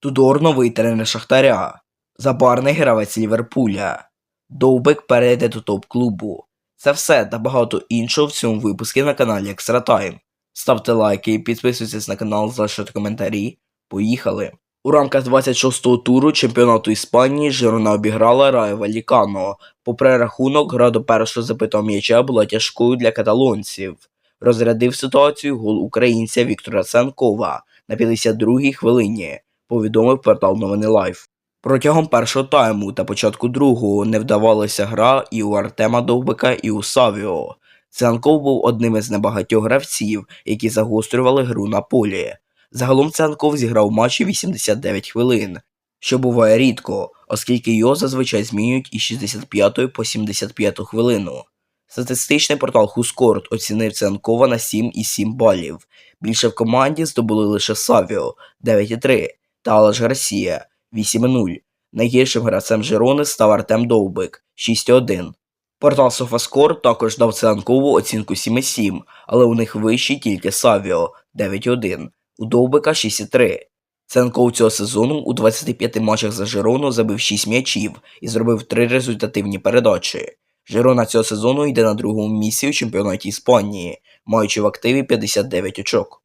Тудор новий тренер Шахтаря. Забарний гравець Ліверпуля. Довбик перейде до топ-клубу. Це все та багато іншого в цьому випуску на каналі Extra Time. Ставте лайки, підписуйтесь на канал, залишайте коментарі. Поїхали! У рамках 26-го туру чемпіонату Іспанії Жирона обіграла Райо Валікано. Попри рахунок, гра до першого забитого м'яча була тяжкою для каталонців. Розрядив ситуацію гол українця Віктора Ценкова на 52-й хвилині, повідомив портал Новини Лайф. Протягом першого тайму та початку другого не вдавалася гра і у Артема Довбика, і у Савіо. Ценков був одним із небагатьох гравців, які загострювали гру на полі. Загалом Ценков зіграв матчі 89 хвилин, що буває рідко, оскільки його зазвичай змінюють із 65 по 75 хвилину. Статистичний портал Хускорт оцінив Ценкова на 7,7 балів. Більше в команді здобули лише Савіо 9,3 та Гарсія 8,0. Найгіршим гравцем Жирони став Артем Довбик 6,1. Портал Софаскор також дав Ценкову оцінку 7,7, але у них вищий тільки Савіо 9,1, у Довбика 6,3. Ценков цього сезону у 25 матчах за Жирону забив 6 м'ячів і зробив 3 результативні передачі. Жирона цього сезону йде на другому місці у чемпіонаті Іспанії, маючи в активі 59 очок.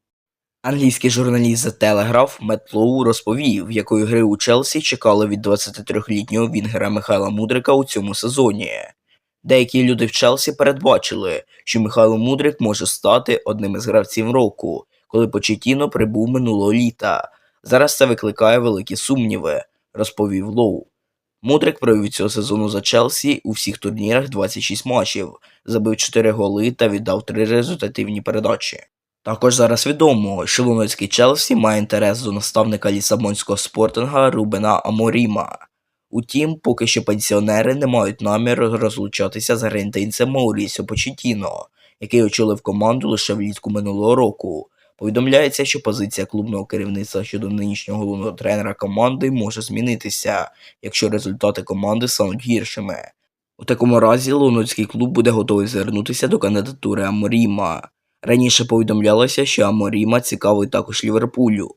Англійський журналіст The Telegraph Мет Лоу розповів, якої гри у Челсі чекали від 23-літнього Вінгера Михайла Мудрика у цьому сезоні. Деякі люди в Челсі передбачили, що Михайло Мудрик може стати одним із гравців року, коли Почетіно прибув минулого літа. Зараз це викликає великі сумніви, розповів Лоу. Мудрик провів цього сезону за Челсі у всіх турнірах 26 матчів, забив 4 голи та віддав 3 результативні передачі. Також зараз відомо, що лондонський Челсі має інтерес до наставника лісабонського спортинга Рубена Аморіма. Утім, поки що пенсіонери не мають наміру розлучатися з аргентинцем Маурісіо Почетіно, який очолив команду лише влітку минулого року. Повідомляється, що позиція клубного керівництва щодо нинішнього головного тренера команди може змінитися, якщо результати команди стануть гіршими. У такому разі лондонський клуб буде готовий звернутися до кандидатури Аморіма. Раніше повідомлялося, що Аморіма цікавий також Ліверпулю.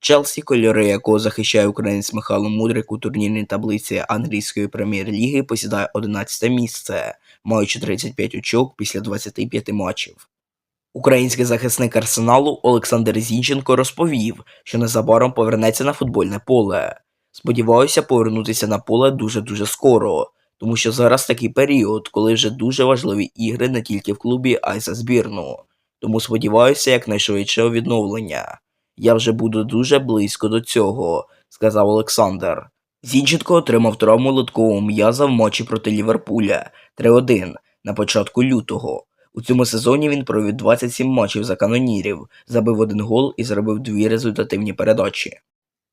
Челсі, кольори якого захищає українець Михайло Мудрик у турнірній таблиці англійської прем'єр-ліги, посідає 11 місце, маючи 35 очок після 25 матчів. Український захисник арсеналу Олександр Зінченко розповів, що незабаром повернеться на футбольне поле. Сподіваюся повернутися на поле дуже-дуже скоро, тому що зараз такий період, коли вже дуже важливі ігри не тільки в клубі, а й за збірну. Тому сподіваюся якнайшвидшого відновлення. Я вже буду дуже близько до цього, сказав Олександр. Зінченко отримав травму литкового м'яза в матчі проти Ліверпуля 3-1 на початку лютого. У цьому сезоні він провів 27 матчів за канонірів, забив один гол і зробив дві результативні передачі.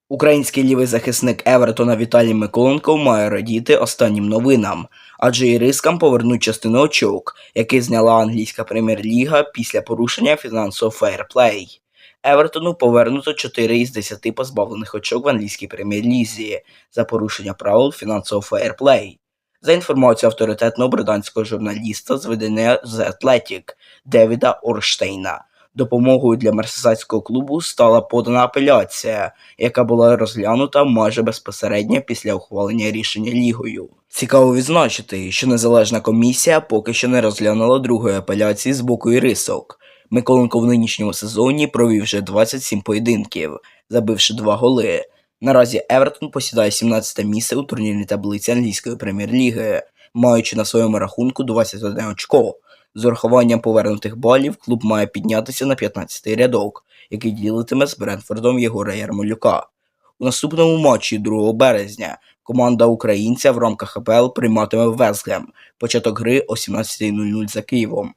Український лівий захисник Евертона Віталій Миколенко має радіти останнім новинам, адже ірискам повернуть частину очок, які зняла англійська прем'єр-ліга після порушення фінансового фейрплей. Евертону повернуто 4 із 10 позбавлених очок в англійській прем'єр-лізі за порушення правил фінансового фейрплей. За інформацією авторитетного британського журналіста з видання The Athletic Девіда Орштейна, допомогою для мерсесайського клубу стала подана апеляція, яка була розглянута майже безпосередньо після ухвалення рішення лігою. Цікаво відзначити, що незалежна комісія поки що не розглянула другої апеляції з боку ірисок. Миколенко в нинішньому сезоні провів вже 27 поєдинків, забивши два голи. Наразі Евертон посідає 17 місце у турнірній таблиці англійської прем'єр-ліги, маючи на своєму рахунку 21 очко. З урахуванням повернутих балів клуб має піднятися на 15-й рядок, який ділитиме з Брентфордом Єгора Ярмолюка. У наступному матчі 2 березня команда українця в рамках АПЛ прийматиме Вестгем. Початок гри о 17.00 за Києвом.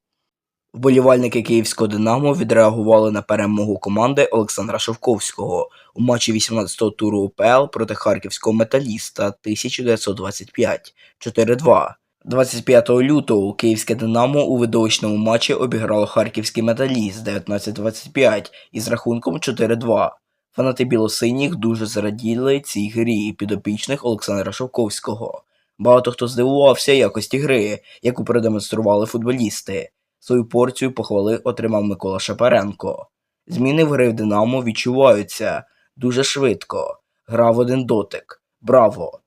Вболівальники київського Динамо відреагували на перемогу команди Олександра Шовковського у матчі 18-го туру УПЛ проти харківського металіста 1925 4-2. 25 лютого київське Динамо у видовищному матчі обіграло харківський металіст 19-25 із рахунком 4-2. Фанати білосиніх дуже зраділи цій грі підопічних Олександра Шовковського. Багато хто здивувався якості гри, яку продемонстрували футболісти. Свою порцію похвали отримав Микола Шапаренко. Зміни в гри в Динамо відчуваються дуже швидко. Гра в один дотик. Браво!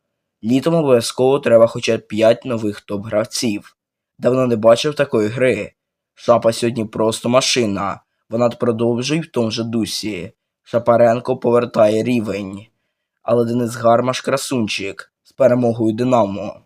Літом обов'язково треба хоча б 5 нових топ-гравців. Давно не бачив такої гри. Шапа сьогодні просто машина. Вона продовжує в тому же дусі. Шапаренко повертає рівень. Але Денис Гармаш красунчик з перемогою Динамо.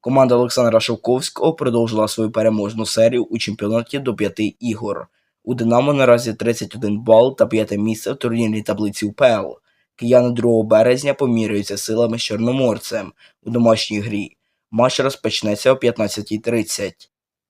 Команда Олександра Шовковського продовжила свою переможну серію у чемпіонаті до п'яти ігор. У Динамо наразі 31 бал та п'яте місце в турнірній таблиці УПЛ. Кияни 2 березня поміряються силами з Чорноморцем у домашній грі. Матч розпочнеться о 15.30.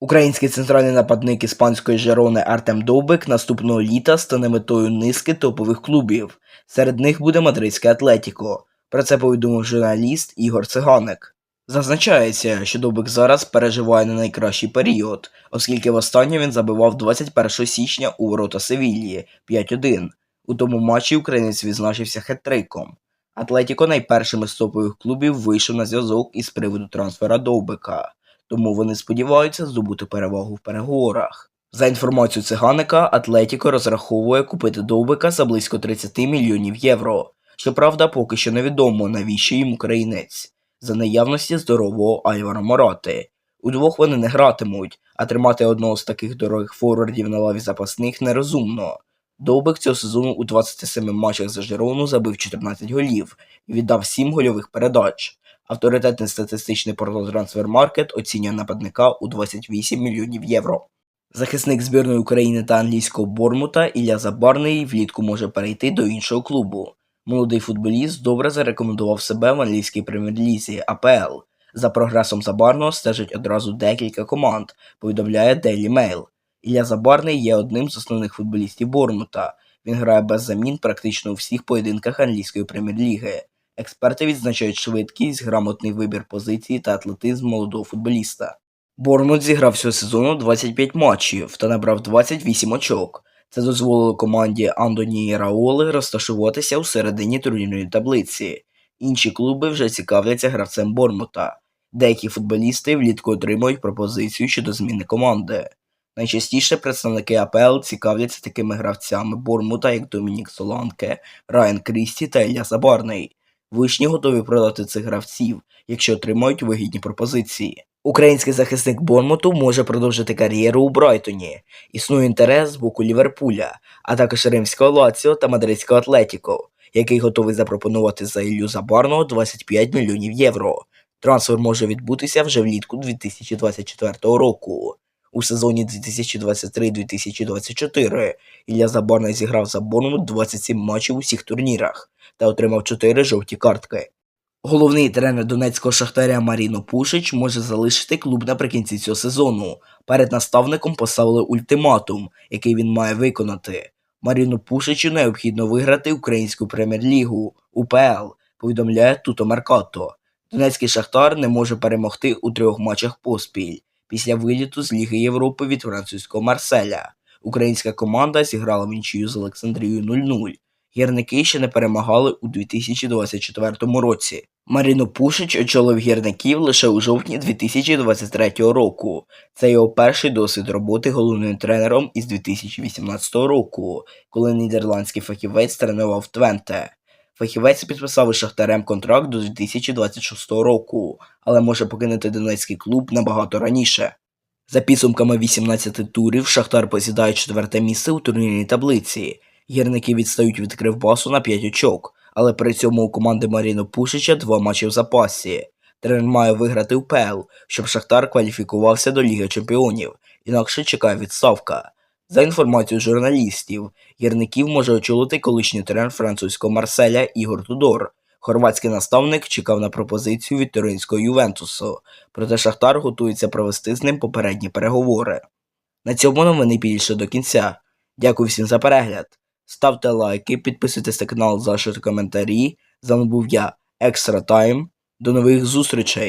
Український центральний нападник іспанської Жерони Артем Довбик наступного літа стане метою низки топових клубів. Серед них буде мадридське Атлетіко. Про це повідомив журналіст Ігор Циганик. Зазначається, що Довбик зараз переживає не найкращий період, оскільки востаннє він забивав 21 січня у ворота Севільї 5-1. У тому матчі українець відзначився хет-триком. Атлетіко найпершим із топових клубів вийшов на зв'язок із приводу трансфера Довбика, тому вони сподіваються здобути перевагу в переговорах. За інформацією циганика, Атлетіко розраховує купити Довбика за близько 30 мільйонів євро. Щоправда, поки що невідомо, навіщо їм українець, за наявності здорового Альвара Морати. Удвох вони не гратимуть, а тримати одного з таких дорогих форвардів на лаві запасних нерозумно. Довбик цього сезону у 27 матчах за Жирону забив 14 голів і віддав 7 гольових передач. Авторитетний статистичний портал Transfermarkt оцінює нападника у 28 мільйонів євро. Захисник збірної України та англійського Бормута Ілля Забарний влітку може перейти до іншого клубу. Молодий футболіст добре зарекомендував себе в англійській прем'єр-лізі АПЛ. За прогресом Забарного стежить одразу декілька команд, повідомляє Daily Mail. Ілля Забарний є одним з основних футболістів Бормута. Він грає без замін практично у всіх поєдинках англійської прем'єр-ліги. Експерти відзначають швидкість, грамотний вибір позиції та атлетизм молодого футболіста. Бормут зіграв цього сезону 25 матчів та набрав 28 очок. Це дозволило команді Андоні Раоли розташуватися у середині турнірної таблиці. Інші клуби вже цікавляться гравцем Бормута. Деякі футболісти влітку отримують пропозицію щодо зміни команди. Найчастіше представники АПЛ цікавляться такими гравцями Бормута, як Домінік Соланке, Райан Крісті та Ілля Забарний. Вишні готові продати цих гравців, якщо отримають вигідні пропозиції. Український захисник Бормуту може продовжити кар'єру у Брайтоні. Існує інтерес з боку Ліверпуля, а також римського Лаціо та мадридського Атлетіко, який готовий запропонувати за Іллю Забарного 25 мільйонів євро. Трансфер може відбутися вже влітку 2024 року. У сезоні 2023-2024 Ілля Забарний зіграв за Борнмут 27 матчів у всіх турнірах та отримав 4 жовті картки. Головний тренер донецького шахтаря Маріно Пушич може залишити клуб наприкінці цього сезону. Перед наставником поставили ультиматум, який він має виконати. Маріну Пушичу необхідно виграти українську прем'єр-лігу УПЛ, повідомляє Туто Меркато. Донецький шахтар не може перемогти у трьох матчах поспіль після виліту з Ліги Європи від французького Марселя. Українська команда зіграла нічию з Олександрією 0-0. Гірники ще не перемагали у 2024 році. Маріно Пушич очолив гірників лише у жовтні 2023 року. Це його перший досвід роботи головним тренером із 2018 року, коли нідерландський фахівець тренував Твенте. Фахівець підписав із Шахтарем контракт до 2026 року, але може покинути донецький клуб набагато раніше. За підсумками 18 турів Шахтар посідає четверте місце у турнірній таблиці. Гірники відстають від Кривбасу на 5 очок, але при цьому у команди Маріно Пушича два матчі в запасі. Тренер має виграти УПЛ, щоб Шахтар кваліфікувався до Ліги Чемпіонів, інакше чекає відставка. За інформацією журналістів, гірників може очолити колишній тренер французького Марселя Ігор Тудор. Хорватський наставник чекав на пропозицію від туринського Ювентусу, проте Шахтар готується провести з ним попередні переговори. На цьому новини більше до кінця. Дякую всім за перегляд. Ставте лайки, підписуйтесь на канал, залишайте коментарі. З вами був я, Екстра Тайм. До нових зустрічей!